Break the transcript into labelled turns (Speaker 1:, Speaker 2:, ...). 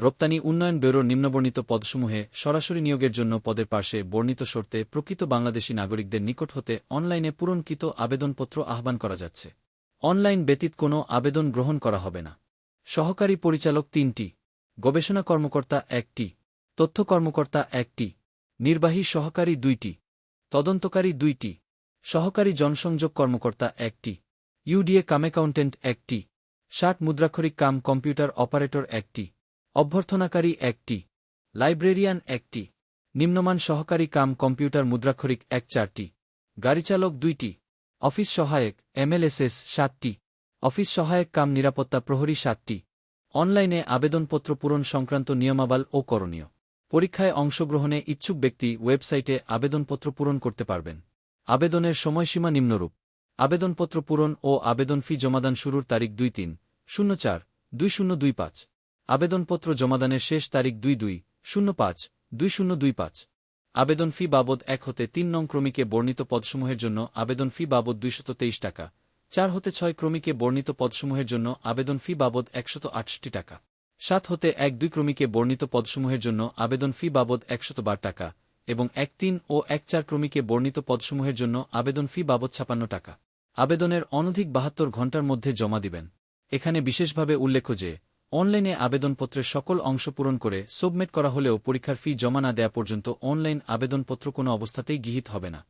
Speaker 1: রপ্তানি উন্নয়ন ব্যুরোর নিম্নবর্ণিত পদসমূহে সরাসরি নিয়োগের জন্য পদের পার্শ্বে বর্ণিত শর্তে প্রকৃত বাংলাদেশী নাগরিকদের নিকট হতে অনলাইনে পূরণকৃত আবেদনপত্র আহ্বান করা যাচ্ছে। অনলাইন ব্যতীত কোনো আবেদন গ্রহণ করা হবে না। সহকারী পরিচালক তিনটি, গবেষণা কর্মকর্তা একটি, তথ্য কর্মকর্তা একটি, নির্বাহী সহকারী দুইটি, তদন্তকারী দুইটি, সহকারী জনসংযোগ কর্মকর্তা একটি, ইউডিএ কাম অ্যাকাউন্টেন্ট একটি, ষাট মুদ্রাক্ষরিক কাম কম্পিউটার অপারেটর একটি। অভ্যর্থনাকারী একটি, লাইব্রেরিয়ান একটি, নিম্নমান সহকারী কাম কম্পিউটার মুদ্রাক্ষরিক এক চারটি, গাড়িচালক দুইটি, অফিস সহায়ক, এমএলএসএস সাতটি, অফিস সহায়ক কাম নিরাপত্তা প্রহরী সাতটি, অনলাইনে আবেদনপত্র পূরণ সংক্রান্ত নিয়মাবল ও করণীয়। পরীক্ষায় অংশগ্রহণে ইচ্ছুক ব্যক্তি ওয়েবসাইটে আবেদনপত্র পূরণ করতে পারবেন। আবেদনের সময়সীমা নিম্নরূপ। আবেদনপত্র পূরণ ও আবেদন ফি জমাদান শুরুর তারিখ দুই তিন, শূন্য চার, দুই শূন্য দুই পাঁচ। আবেদনপত্র জমাদানের শেষ তারিখ দুই দুই শূন্য পাঁচ, দুই শূন্য দুই পাঁচ। আবেদন ফি বাবদ এক হতে তিন নং ক্রমিকে বর্ণিত পদসমূহের জন্য আবেদন ফি বাবদ দুইশত তেইশ টাকা, চার হতে ছয় ক্রমিকে বর্ণিত পদসমূহের জন্য আবেদন ফি বাবদ একশত আটষট্টি টাকা, সাত হতে এক দুই ক্রমিকে বর্ণিত পদসমূহের জন্য আবেদন ফি বাবদ একশত বার টাকা এবং এক তিন ও এক চার ক্রমিকে বর্ণিত পদসমূহের জন্য আবেদন ফি বাবদ ছাপান্ন টাকা। আবেদনের অনধিক বাহাত্তর ঘণ্টার মধ্যে জমা দিবেন। এখানে বিশেষভাবে উল্লেখ্য যে অনলাইনে আবেদনপত্রের সকল অংশ পূরণ করে সাবমিট করা হলেও পরীক্ষার ফি জমা না দেয়া পর্যন্ত অনলাইন আবেদনপত্র কোনো অবস্থাতেই গৃহীত হবে না।